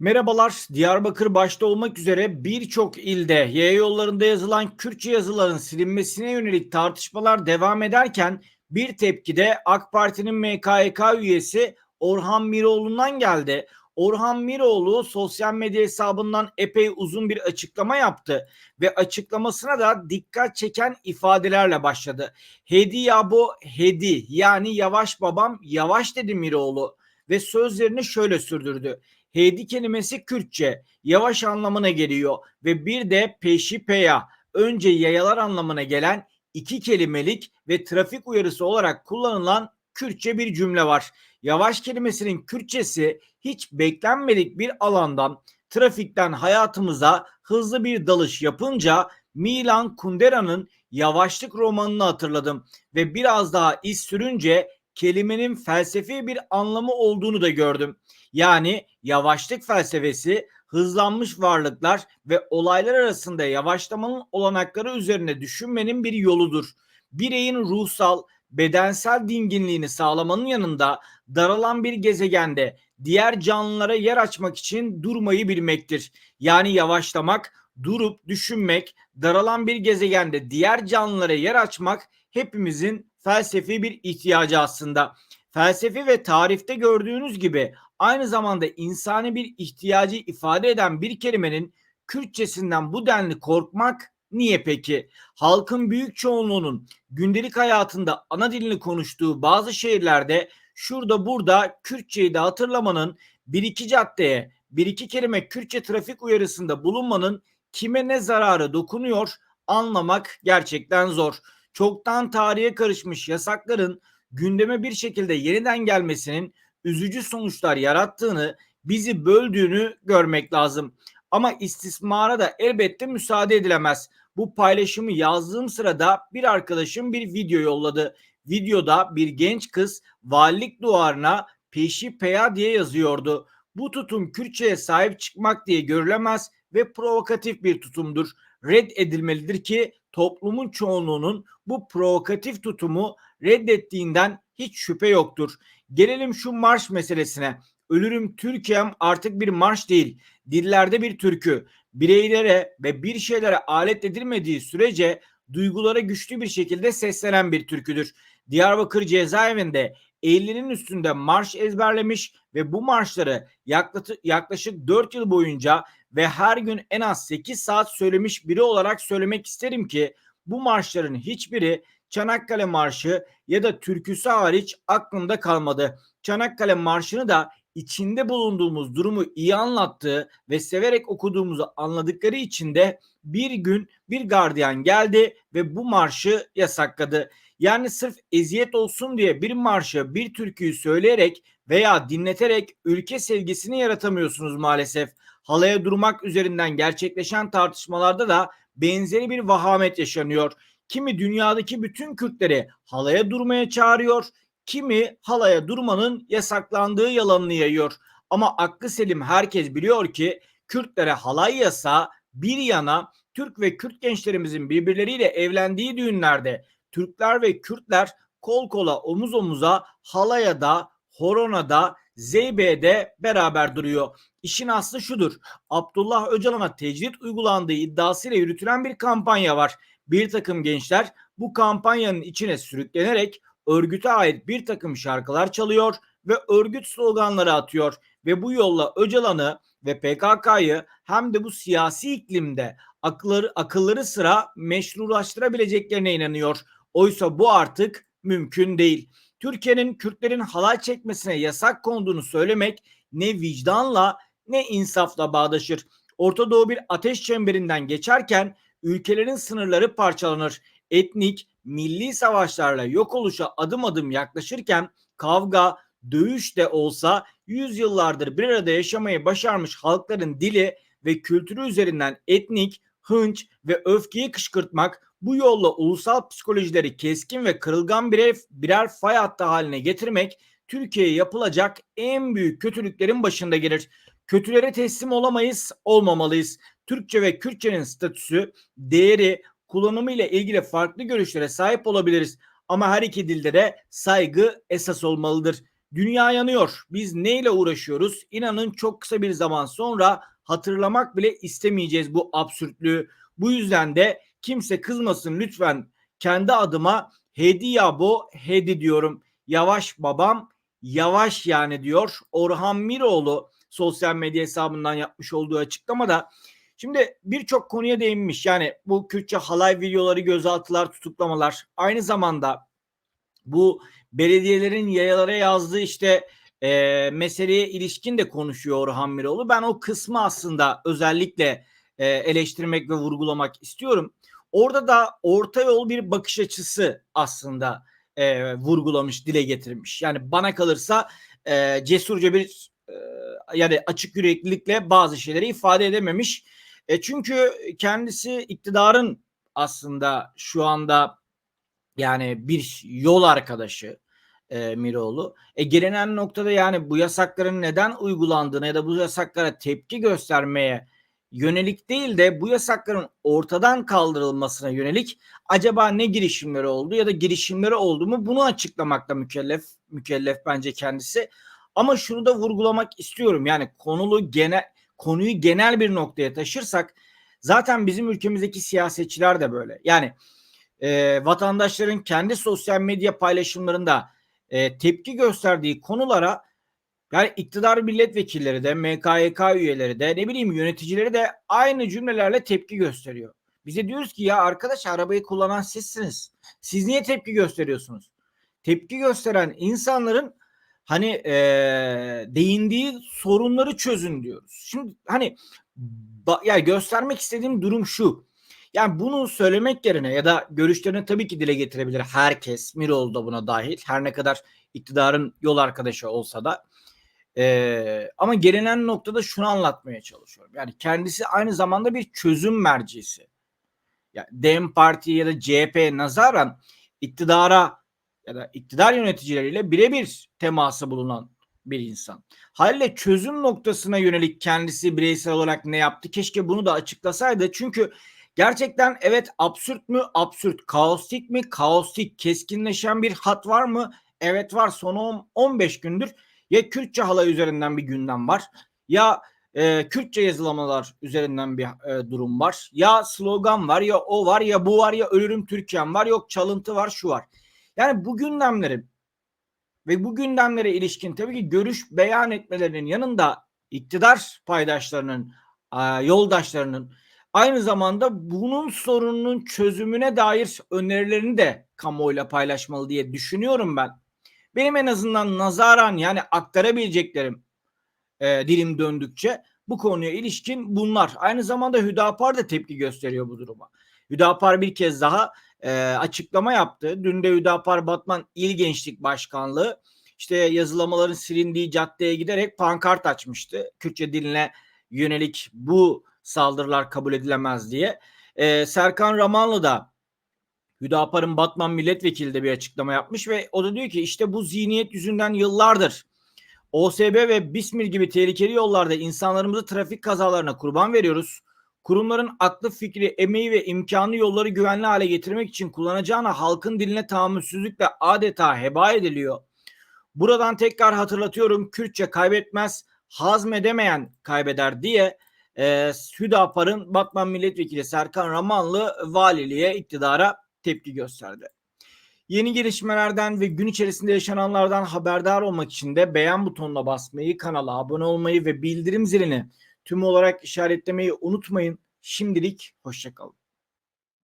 Merhabalar. Diyarbakır başta olmak üzere birçok ilde yaya yollarında yazılan Kürtçe yazıların silinmesine yönelik tartışmalar devam ederken bir tepki de AK Parti'nin MKYK üyesi Orhan Miroğlu'ndan geldi. Orhan Miroğlu sosyal medya hesabından epey uzun bir açıklama yaptı ve açıklamasına da dikkat çeken ifadelerle başladı. Hedi ya bu hedi yani yavaş babam yavaş dedi Miroğlu ve sözlerini şöyle sürdürdü. Hedi kelimesi Kürtçe, yavaş anlamına geliyor ve bir de peşi peya, önce yayalar anlamına gelen iki kelimelik ve trafik uyarısı olarak kullanılan Kürtçe bir cümle var. Yavaş kelimesinin Kürtçesi hiç beklenmedik bir alandan, trafikten hayatımıza hızlı bir dalış yapınca Milan Kundera'nın Yavaşlık romanını hatırladım ve biraz daha iz sürünce kelimenin felsefi bir anlamı olduğunu da gördüm. Yani yavaşlık felsefesi hızlanmış varlıklar ve olaylar arasında yavaşlamanın olanakları üzerine düşünmenin bir yoludur. Bireyin ruhsal, bedensel dinginliğini sağlamanın yanında daralan bir gezegende diğer canlılara yer açmak için durmayı bilmektir. Yani yavaşlamak, durup düşünmek, daralan bir gezegende diğer canlılara yer açmak hepimizin felsefi bir ihtiyacı aslında. Felsefi ve tarifte gördüğünüz gibi aynı zamanda insani bir ihtiyacı ifade eden bir kelimenin Kürtçesinden bu denli korkmak niye peki? Halkın büyük çoğunluğunun gündelik hayatında ana dilini konuştuğu bazı şehirlerde şurada burada Kürtçeyi de hatırlamanın bir iki caddeye bir iki kelime Kürtçe trafik uyarısında bulunmanın kime ne zararı dokunuyor anlamak gerçekten zor. Çoktan tarihe karışmış yasakların gündeme bir şekilde yeniden gelmesinin üzücü sonuçlar yarattığını, bizi böldüğünü görmek lazım. Ama istismara da elbette müsaade edilemez. Bu paylaşımı yazdığım sırada bir arkadaşım bir video yolladı. Videoda bir genç kız valilik duvarına peşi peya diye yazıyordu. Bu tutum Kürtçe'ye sahip çıkmak diye görülemez ve provokatif bir tutumdur. Red edilmelidir ki toplumun çoğunluğunun bu provokatif tutumu reddettiğinden hiç şüphe yoktur. Gelelim şu marş meselesine. Ölürüm Türkiye'm artık bir marş değil, dillerde bir türkü. Bireylere ve bir şeylere alet edilmediği sürece duygulara güçlü bir şekilde seslenen bir türküdür. Diyarbakır cezaevinde 50'nin üstünde marş ezberlemiş ve bu marşları yaklaşık 4 yıl boyunca ve her gün en az 8 saat söylemiş biri olarak söylemek isterim ki bu marşların hiçbiri Çanakkale Marşı ya da türküsü hariç aklımda kalmadı. Çanakkale Marşı'nı da içinde bulunduğumuz durumu iyi anlattığı ve severek okuduğumuzu anladıkları için de bir gün bir gardiyan geldi ve bu marşı yasakladı. Yani sırf eziyet olsun diye bir marşı, bir türküyü söyleyerek veya dinleterek ülke sevgisini yaratamıyorsunuz maalesef. Halaya durmak üzerinden gerçekleşen tartışmalarda da benzeri bir vahamet yaşanıyor. Kimi dünyadaki bütün Kürtleri halaya durmaya çağırıyor, kimi halaya durmanın yasaklandığı yalanını yayıyor. Ama aklı selim herkes biliyor ki Kürtlere halay yasa bir yana Türk ve Kürt gençlerimizin birbirleriyle evlendiği düğünlerde Türkler ve Kürtler kol kola omuz omuza halaya da horona da Zeybe'de beraber duruyor. İşin aslı şudur. Abdullah Öcalan'a tecrit uygulandığı iddiasıyla yürütülen bir kampanya var bir takım gençler bu kampanyanın içine sürüklenerek örgüte ait bir takım şarkılar çalıyor ve örgüt sloganları atıyor ve bu yolla Öcalan'ı ve PKK'yı hem de bu siyasi iklimde akılları, akılları sıra meşrulaştırabileceklerine inanıyor. Oysa bu artık mümkün değil. Türkiye'nin Kürtlerin halay çekmesine yasak konduğunu söylemek ne vicdanla ne insafla bağdaşır. Orta Doğu bir ateş çemberinden geçerken ülkelerin sınırları parçalanır. Etnik, milli savaşlarla yok oluşa adım adım yaklaşırken kavga, dövüş de olsa yüzyıllardır bir arada yaşamayı başarmış halkların dili ve kültürü üzerinden etnik, hınç ve öfkeyi kışkırtmak bu yolla ulusal psikolojileri keskin ve kırılgan birer, birer fay hattı haline getirmek Türkiye'ye yapılacak en büyük kötülüklerin başında gelir. Kötülere teslim olamayız, olmamalıyız. Türkçe ve Kürtçenin statüsü, değeri, kullanımı ile ilgili farklı görüşlere sahip olabiliriz. Ama her iki dilde de saygı esas olmalıdır. Dünya yanıyor. Biz neyle uğraşıyoruz? İnanın çok kısa bir zaman sonra hatırlamak bile istemeyeceğiz bu absürtlüğü. Bu yüzden de kimse kızmasın lütfen. Kendi adıma hediye bu hedi diyorum. Yavaş babam yavaş yani diyor Orhan Miroğlu sosyal medya hesabından yapmış olduğu açıklamada. Şimdi birçok konuya değinmiş. Yani bu Kürtçe halay videoları, gözaltılar, tutuklamalar. Aynı zamanda bu belediyelerin yayalara yazdığı işte e, meseleye ilişkin de konuşuyor Orhan Miroğlu. Ben o kısmı aslında özellikle e, eleştirmek ve vurgulamak istiyorum. Orada da orta yol bir bakış açısı aslında e, vurgulamış, dile getirmiş. Yani bana kalırsa e, cesurca bir e, yani açık yüreklilikle bazı şeyleri ifade edememiş. E, çünkü kendisi iktidarın aslında şu anda yani bir yol arkadaşı e, Miroğlu. E, gelinen noktada yani bu yasakların neden uygulandığını ya da bu yasaklara tepki göstermeye yönelik değil de bu yasakların ortadan kaldırılmasına yönelik acaba ne girişimleri oldu ya da girişimleri oldu mu bunu açıklamakla mükellef mükellef bence kendisi. Ama şunu da vurgulamak istiyorum. Yani konulu genel konuyu genel bir noktaya taşırsak zaten bizim ülkemizdeki siyasetçiler de böyle. Yani e, vatandaşların kendi sosyal medya paylaşımlarında e, tepki gösterdiği konulara yani iktidar milletvekilleri de, MKYK üyeleri de, ne bileyim yöneticileri de aynı cümlelerle tepki gösteriyor. Bize diyoruz ki ya arkadaş arabayı kullanan sizsiniz. Siz niye tepki gösteriyorsunuz? Tepki gösteren insanların hani e, değindiği sorunları çözün diyoruz. Şimdi hani ba, yani göstermek istediğim durum şu. Yani bunu söylemek yerine ya da görüşlerini tabii ki dile getirebilir herkes. Miroğlu da buna dahil. Her ne kadar iktidarın yol arkadaşı olsa da. Ee, ama gelinen noktada şunu anlatmaya çalışıyorum. Yani kendisi aynı zamanda bir çözüm mercisi. Yani DEM Parti ya da CHP nazaran iktidara ya da iktidar yöneticileriyle birebir teması bulunan bir insan. Haliyle çözüm noktasına yönelik kendisi bireysel olarak ne yaptı? Keşke bunu da açıklasaydı. Çünkü gerçekten evet absürt mü? Absürt. Kaostik mi? Kaostik. Keskinleşen bir hat var mı? Evet var. Son 15 gündür ya Kürtçe halay üzerinden bir gündem var ya e, Kürtçe yazılamalar üzerinden bir e, durum var. Ya slogan var ya o var ya bu var ya ölürüm Türkiye'm var yok çalıntı var şu var. Yani bu gündemleri ve bu gündemlere ilişkin tabii ki görüş beyan etmelerinin yanında iktidar paydaşlarının, yoldaşlarının aynı zamanda bunun sorununun çözümüne dair önerilerini de kamuoyuyla paylaşmalı diye düşünüyorum ben. Benim en azından nazaran yani aktarabileceklerim e, dilim döndükçe bu konuya ilişkin bunlar. Aynı zamanda Hüdapar da tepki gösteriyor bu duruma. Hüdapar bir kez daha e, açıklama yaptı. Dün de Hüdapar Batman İl Gençlik Başkanlığı işte yazılamaların silindiği caddeye giderek pankart açmıştı. Kürtçe diline yönelik bu saldırılar kabul edilemez diye. E, Serkan Ramanlı da Hüdapar'ın Batman milletvekili de bir açıklama yapmış ve o da diyor ki işte bu zihniyet yüzünden yıllardır OSB ve Bismil gibi tehlikeli yollarda insanlarımızı trafik kazalarına kurban veriyoruz. Kurumların aklı fikri, emeği ve imkanı yolları güvenli hale getirmek için kullanacağına halkın diline tahammülsüzlükle adeta heba ediliyor. Buradan tekrar hatırlatıyorum Kürtçe kaybetmez, hazmedemeyen kaybeder diye e, Hüdapar'ın Batman Milletvekili Serkan Ramanlı valiliğe, iktidara tepki gösterdi. Yeni gelişmelerden ve gün içerisinde yaşananlardan haberdar olmak için de beğen butonuna basmayı, kanala abone olmayı ve bildirim zilini tüm olarak işaretlemeyi unutmayın. Şimdilik hoşçakalın.